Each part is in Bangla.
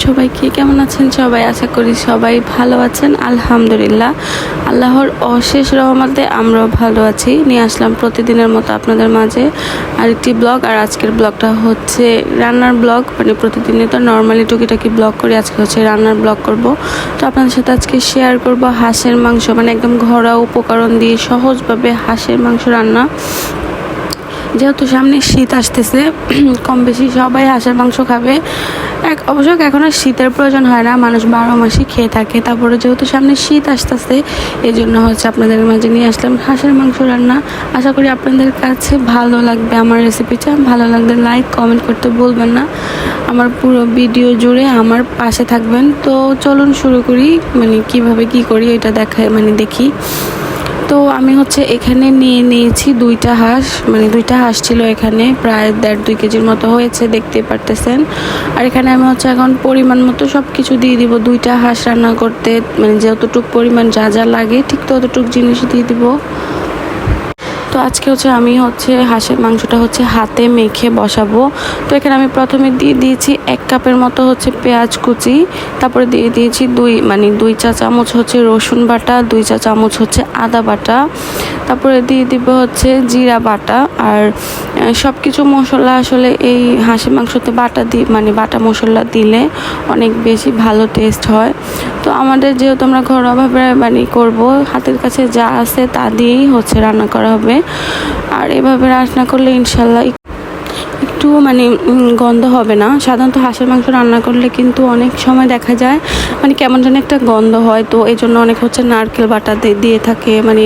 সবাইকে কেমন আছেন সবাই? আশা করি সবাই ভালো আছেন। আলহামদুলিল্লাহ। আল্লাহর অশেষ রহমতে আমরাও ভালো আছি। নিয়ে আসলাম প্রতিদিনের মতো আপনাদের মাঝে আরেকটি ব্লগ। আর আজকের ব্লগটা হচ্ছে রান্নার ব্লগ। মানে প্রতিদিনই তো নর্মালি টুকিটাকি ব্লগ করি, আজকে হচ্ছে রান্নার ব্লগ করব। তো আপনাদের সাথে আজকে শেয়ার করব হাঁসের মাংস। মানে একদম ঘরোয়া উপকরণ দিয়ে সহজভাবে হাঁসের মাংস রান্না। যেহেতু সামনে শীত আসতেছে কম বেশি সবাই হাঁসের মাংস খাবে। এক, অবশ্য এখন আর শীতের প্রয়োজন হয় না, মানুষ বারো মাসই খেয়ে থাকে। তারপরে যেহেতু সামনে শীত আসতেছে এই জন্য হচ্ছে আপনাদের মাঝে নিয়ে আসলাম হাঁসের মাংস রান্না। আশা করি আপনাদের কাছে ভালো লাগবে আমার রেসিপিটা ভালো লাগলে লাইক কমেন্ট করতে বলবেন না। আমার পুরো ভিডিও জুড়ে আমার পাশে থাকবেন। তো চলুন শুরু করি মানে কীভাবে কি করি, এটা দেখায় মানে দেখি। তো আমি হচ্ছে এখানে নিয়ে নিয়েছি দুইটা হাঁস মানে দুইটা হাঁস ছিল এখানে, প্রায় দেড় দুই কেজির মতো হয়েছে, দেখতে পারতেছেন। আর এখানে আমি হচ্ছে এখন পরিমাণ মতো সব কিছু দিয়ে দিব, দুইটা হাঁস রান্না করতে মানে যতটুক পরিমাণ যা যা লাগে, ঠিক ততটুক জিনিস দিয়ে দিব। তো আজকে হচ্ছে আমি হচ্ছে হাঁসের মাংসটা হচ্ছে হাতে মেখে বসাবো। তো এখানে আমি প্রথমে দিয়ে দিয়েছি এক কাপের মতো হচ্ছে পেঁয়াজ কুচি, তারপরে দিয়ে দিয়েছি দুই মানে দুই চা চামচ হচ্ছে রসুন বাটা, দুই চা চামচ হচ্ছে আদা বাটা। তারপরে দিয়ে দিব হচ্ছে জিরা বাটা আর সব কিছু মশলা আসলে এই হাঁসের মাংসতে বাটা দি মানে বাটা মশলা দিলে অনেক বেশি ভালো টেস্ট হয়। তো আমাদের যেহেতু আমরা ঘরোয়াভাবে মানে করব, হাতের কাছে যা আছে তা দিয়েই হচ্ছে রান্না করা হবে। আর এভাবে রান্না করলে ইনশাল্লাহ একটু মানে গন্ধ হবে না। সাধারণত হাঁসের মাংস রান্না করলে কিন্তু অনেক সময় দেখা যায় মানে কেমন যেন একটা গন্ধ হয়। তো এই জন্য অনেক হচ্ছে নারকেল বাটা দিয়ে থাকে মানে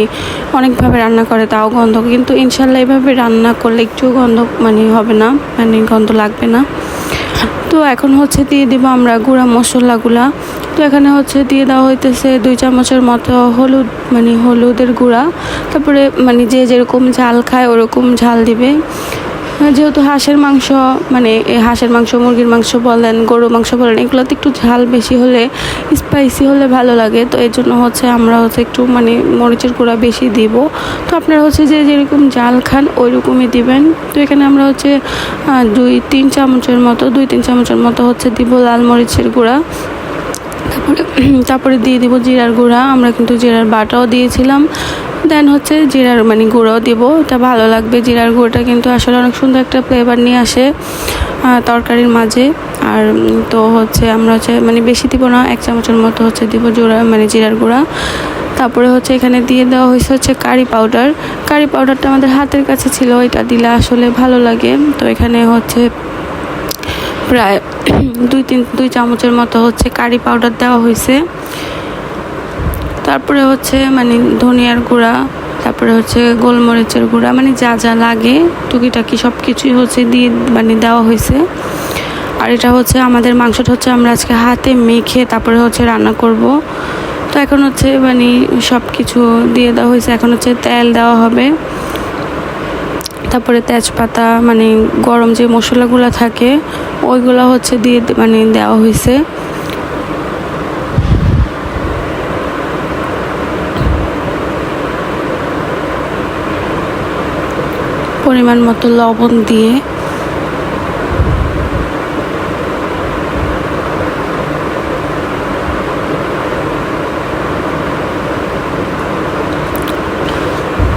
অনেকভাবে রান্না করে, তাও গন্ধ। কিন্তু ইনশাল্লাহ এভাবে রান্না করলে একটু গন্ধ মানে হবে না মানে গন্ধ লাগবে না। তো এখন হচ্ছে দিয়ে দিব আমরা গুঁড়া মশলাগুলা। তো এখানে হচ্ছে দিয়ে দেওয়া হইতেছে দুই চামচের মতো হলুদ মানে হলুদের গুঁড়া। তারপরে মানে যে যেরকম ঝাল খায় ওরকম ঝাল দিবে। যেহেতু হাঁসের মাংস মানে হাঁসের মাংস, মুরগির মাংস বলেন, গরুর মাংস বলেন, এগুলোতে একটু ঝাল বেশি হলে স্পাইসি হলে ভালো লাগে। তো এই জন্য হচ্ছে আমরা হচ্ছে একটু মানে মরিচের গুঁড়া বেশি দিব। তো আপনারা হচ্ছে যে যেরকম জাল খান ওই রকমই দিবেন। তো এখানে আমরা হচ্ছে দুই, তিন চামচের মতো, দুই, তিন চামচের মতো হচ্ছে দিব লাল মরিচের গুঁড়া। তারপরে তারপরে দিয়ে দিব জিরার গুঁড়া। আমরা কিন্তু জিরার বাটাও দিয়েছিলাম। দেন হচ্ছে জিরার মানে গুঁড়োও দিব, এটা ভালো লাগবে। জিরার গুঁড়োটা কিন্তু আসলে অনেক সুন্দর একটা ফ্লেভার নিয়ে আসে তরকারির মাঝে। আর তো হচ্ছে আমরা হচ্ছে মানে বেশি দিব না, এক চামচের মতো হচ্ছে দিব জোড়া মানে জিরার গুঁড়া। তারপরে হচ্ছে এখানে দিয়ে দেওয়া হয়েছে হচ্ছে কারি পাউডার কারি পাউডারটা আমাদের হাতের কাছে ছিল, এটা দিলে আসলে ভালো লাগে। তো এখানে হচ্ছে প্রায় দুই তিন, দুই চামচের মতো হচ্ছে কারি পাউডার দেওয়া হয়েছে। তারপরে হচ্ছে মানে ধনিয়ার গুঁড়া, তারপরে হচ্ছে গোলমরিচের গুঁড়া মানে যা যা লাগে, টুকিটাকি সব কিছুই হচ্ছে দিয়ে মানে দেওয়া হয়েছে। আর এটা হচ্ছে আমাদের মাংসটা হচ্ছে আমরা আজকে হাতে মেখে তারপরে হচ্ছে রান্না করব। তো এখন হচ্ছে মানে সব কিছু দিয়ে দেওয়া হয়েছে। এখন হচ্ছে তেল দেওয়া হবে। তারপরে তেজপাতা মানে গরম যে মশলাগুলো থাকে, ওইগুলো হচ্ছে দিয়ে মানে দেওয়া হয়েছে। পরিমাণ মতো লবণ দিয়ে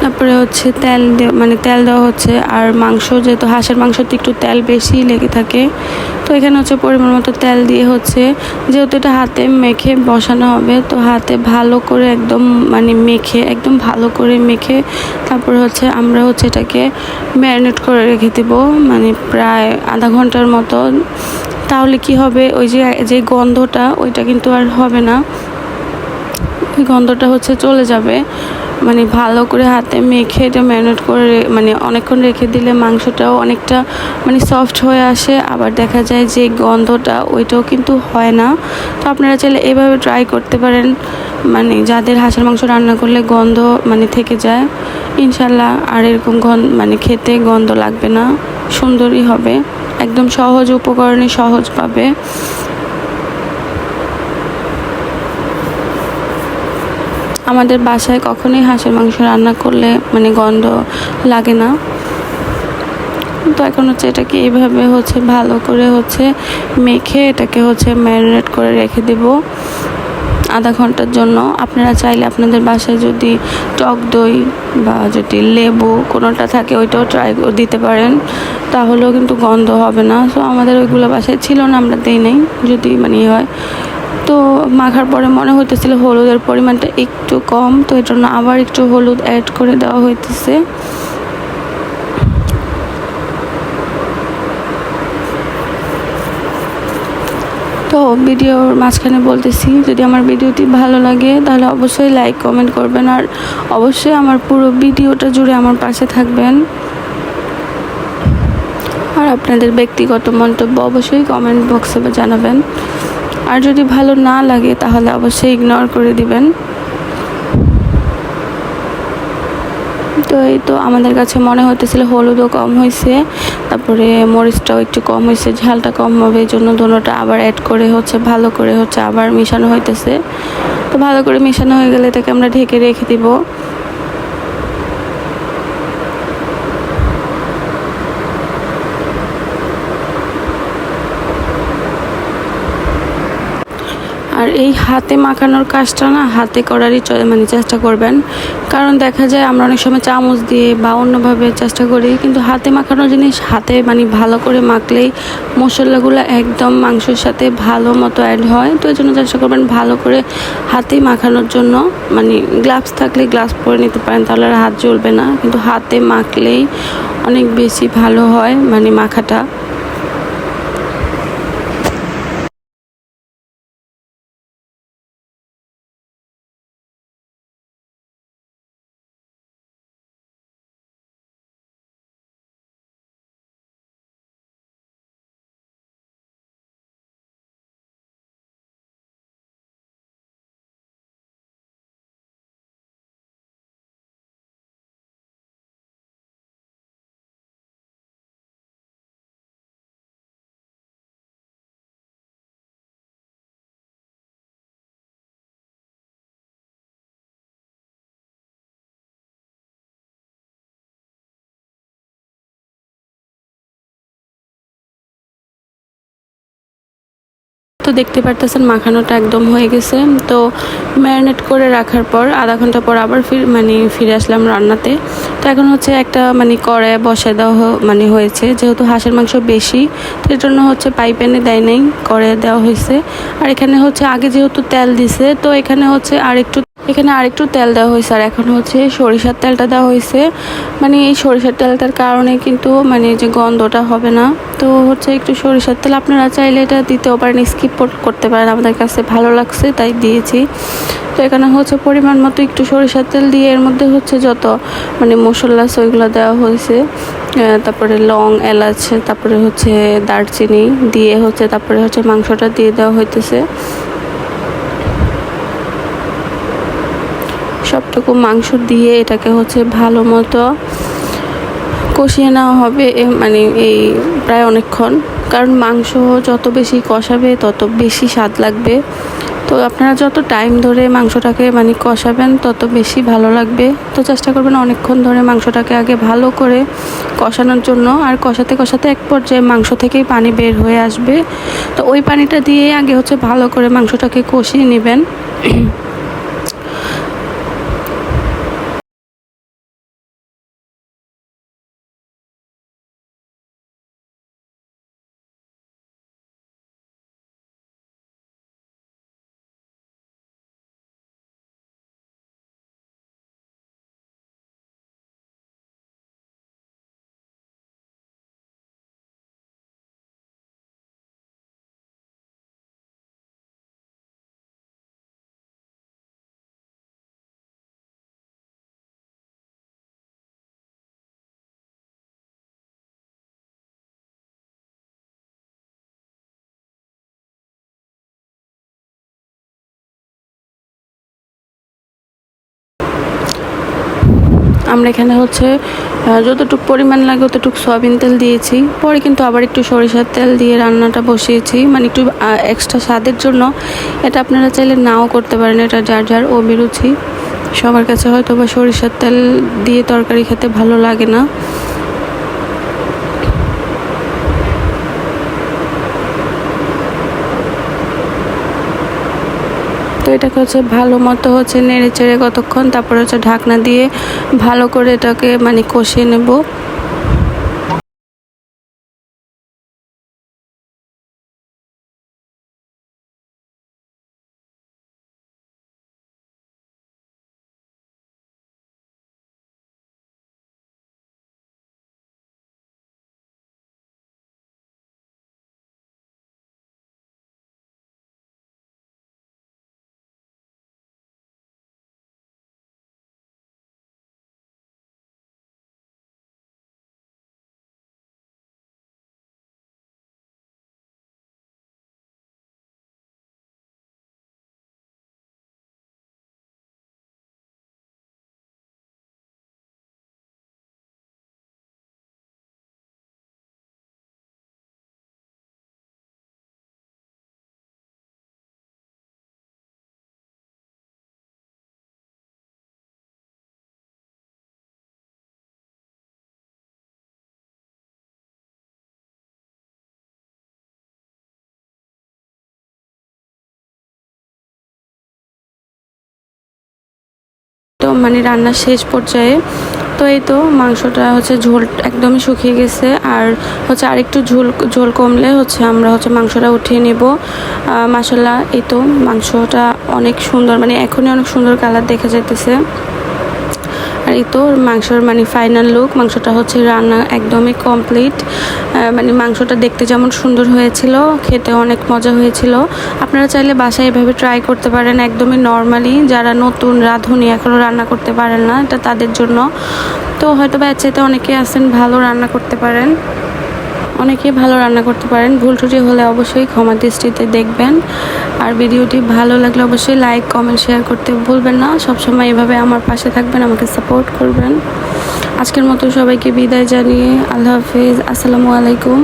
তারপরে হচ্ছে তেল মানে তেল দেওয়া হচ্ছে। আর মাংস যেহেতু হাঁসের মাংসতে একটু তেল বেশি লেগে থাকে তো এখানে হচ্ছে পরিমাণ মতো তেল দিয়ে হচ্ছে, যেহেতু এটা হাতে মেখে বসানো হবে, তো হাতে ভালো করে একদম মানে মেখে, একদম ভালো করে মেখে তারপর হচ্ছে আমরা হচ্ছে এটাকে ম্যারিনেট করে রেখে দেবো মানে প্রায় আধা ঘণ্টার মতো। তাহলে কি হবে? ওই যে যে গন্ধটা, ওইটা কিন্তু আর হবে না। গন্ধটা হচ্ছে চলে যাবে। মানে ভালো করে হাতে মেখে এটা ম্যারিনেট করে মানে অনেকক্ষণ রেখে দিলে মাংসটাও অনেকটা মানে সফট হয়ে আসে। আবার দেখা যায় যে গন্ধটা ওইটাও কিন্তু হয় না। তো আপনারা চাইলে এভাবে ট্রাই করতে পারেন। মানে যাদের হাঁসের মাংস রান্না করলে গন্ধ মানে থেকে যায়, ইনশাল্লাহ আর এরকম গন্ধ মানে খেতে গন্ধ লাগবে না। সুন্দরই হবে। একদম সহজ উপকরণে সহজ পাবে। আমাদের বাসায় কখনোই হাঁসের মাংস রান্না করলে মানে গন্ধ লাগে না। তো এখন হচ্ছে এটাকে এইভাবে হচ্ছে ভালো করে হচ্ছে মেখে এটাকে হচ্ছে ম্যারিনেট করে রেখে দেব আধা ঘণ্টার জন্য। আপনারা চাইলে আপনাদের বাসায় যদি টক দই বা যদি লেবু কোনোটা থাকে ওইটাও ট্রাই দিতে পারেন, তাহলেও কিন্তু গন্ধ হবে না। সো আমাদের ওইগুলো বাসায় ছিল না, আমরা দিই নাই। যদি মানে ইয়ে হয় তো মাখার পরে মনে হইতেছিল হলুদের পরিমাণটা একটু কম, তো এর জন্য আবার একটু হলুদ অ্যাড করে দেওয়া হইতেছে। তো ভিডিওর মাঝখানে বলতেছি, যদি আমার ভিডিওটি ভালো লাগে, তাহলে অবশ্যই লাইক কমেন্ট করবেন আর অবশ্যই আমার পুরো ভিডিওটা জুড়ে আমার পাশে থাকবেন। আর আপনাদের ব্যক্তিগত মন্তব্য অবশ্যই কমেন্ট বক্সে জানাবেন। আর যদি ভালো না লাগে, তাহলে অবশ্যই ইগনোর করে দিবেন। তো এই তো আমাদের কাছে মনে হতেছিল হলুদও কম হয়েছে তারপরে মরিচটাও একটু কম হয়েছে ঝালটা কম হবে, এই জন্য দোনোটা আবার অ্যাড করে হচ্ছে, ভালো করে হচ্ছে আবার মিশানো হইতেছে। তো ভালো করে মিশানো হয়ে গেলে এটাকে আমরা ঢেকে রেখে দিব। এই হাতে মাখানোর কাজটা না হাতে করারই মানে চেষ্টা করবেন। কারণ দেখা যায় আমরা অনেক সময় চামচ দিয়ে বা অন্যভাবে চেষ্টা করি, কিন্তু হাতে মাখানোর জিনিস হাতে মানে ভালো করে মাখলেই মশলাগুলো একদম মাংসের সাথে ভালো মতো অ্যাড হয়। তো এই জন্য চেষ্টা করবেন ভালো করে হাতে মাখানোর জন্য। মানে গ্লাভস থাকলে গ্লাভস পরে নিতে পারেন, তাহলে আর হাত জ্বলবে না। কিন্তু হাতে মাখলেই অনেক বেশি ভালো হয় মানে মাখাটা। দেখতে পারতেছেন মাখানোটা একদম হয়ে গেছে। তো ম্যারিনেট করে রাখার পর আধা ঘণ্টা পর আবার ফির মানে ফিরে আসলাম রান্নাতে। তো এখন হচ্ছে একটা মানে কড়ায় বসায় দেওয়া মানে হয়েছে। যেহেতু হাঁসের মাংস বেশি, তো জন্য হচ্ছে পাইপ্যানে দেয় নাই, কড়াইয়ে দেওয়া হয়েছে। আর এখানে হচ্ছে আগে যেহেতু তেল দিছে, তো এখানে হচ্ছে আর একটু এখানে আরেকটু তেল দেওয়া হয়েছে, আর এখন হচ্ছে সরিষার তেলটা দেওয়া হয়েছে। মানে এই সরিষার তেলটার কারণে কিন্তু মানে যে গন্ধটা হবে না। তো হচ্ছে একটু সরিষার তেল আপনারা চাইলে এটা দিতেও পারেন স্কিপ করতে পারেন। আমাদের কাছে ভালো লাগছে, তাই দিয়েছি। তো এখানে হচ্ছে পরিমাণ মতো একটু সরিষার তেল দিয়ে এর মধ্যে হচ্ছে যত মানে মশলা আছে ওইগুলো দেওয়া হয়েছে। তারপরে লং, এলাচ, তারপরে হচ্ছে দারচিনি দিয়ে হচ্ছে, তারপরে হচ্ছে মাংসটা দিয়ে দেওয়া হইতেছে। সবটুকু মাংস দিয়ে এটাকে হচ্ছে ভালো মতো কষিয়ে নেওয়া হবে মানে এই প্রায় অনেকক্ষণ। কারণ মাংস যত বেশি কষাবে, তত বেশি স্বাদ লাগবে। তো আপনারা যত টাইম ধরে মাংসটাকে মানে কষাবেন, তত বেশি ভালো লাগবে। তো চেষ্টা করবেন অনেকক্ষণ ধরে মাংসটাকে আগে ভালো করে কষানোর জন্য। আর কষাতে কষাতে এক পর্যায়ে মাংস থেকেই পানি বের হয়ে আসবে। তো ওই পানিটা দিয়ে আগে হচ্ছে ভালো করে মাংসটাকে কষিয়ে নেবেন। আমরা এখানে হচ্ছে যতটুকু পরিমাণ লাগে অতটুকু সয়াবিন তেল দিয়েছি। পরে কিন্তু আবার একটু সরিষার তেল দিয়ে রান্নাটা বসিয়েছি। মানে একটু এক্সট্রা স্বাদের জন্য এটা আপনারা চাইলে নাও করতে পারেন। এটা যার যার অভিরুচি। সবার কাছে হয়তো বা সরিষার তেল দিয়ে তরকারি খেতে ভালো লাগে না। তো এটাকে হচ্ছে ভালো মতো হচ্ছে নেড়ে চেড়ে কতক্ষণ, তারপরে হচ্ছে ঢাকনা দিয়ে ভালো করে এটাকে মানে কষিয়ে নেব। তো মানে রান্নার শেষ পর্যায়ে, তো এই তো মাংসটা হচ্ছে ঝোল একদমই শুকিয়ে গেছে। আর হচ্ছে আরেকটু ঝোল ঝোল কমলে হচ্ছে আমরা হচ্ছে মাংসটা উঠিয়ে নেব। মাসাল্লাহ এই তো মাংসটা অনেক সুন্দর মানে এখনই অনেক সুন্দর কালার দেখা যাইতেছে। আর এই তো মাংসর মানে ফাইনাল লুক মাংসটা হচ্ছে রান্না একদমই কমপ্লিট মানে মাংসটা দেখতে যেমন সুন্দর হয়েছিল, খেতে অনেক মজা হয়েছিল। আপনারা চাইলে বাসায় এভাবে ট্রাই করতে পারেন, একদমই নর্মালি যারা নতুন রাঁধুনি এখনও রান্না করতে পারেন না, এটা তাদের জন্য। তো হয়তো বা চাইতে অনেকে আছেন ভালো রান্না করতে পারেন। অনেকেই ভালো রান্না করতে পারেন। ভুল ত্রুটি হলে অবশ্যই ক্ষমা দৃষ্টিতে দেখবেন। আর ভিডিওটি ভালো লাগলে অবশ্যই লাইক কমেন্ট শেয়ার করতে ভুলবেন না। সবসময় এভাবে আমার পাশে থাকবেন, আমাকে সাপোর্ট করবেন। আজকের মতো সবাইকে বিদায় জানিয়ে আল্লাহ হাফিজ। আসসালামু আলাইকুম।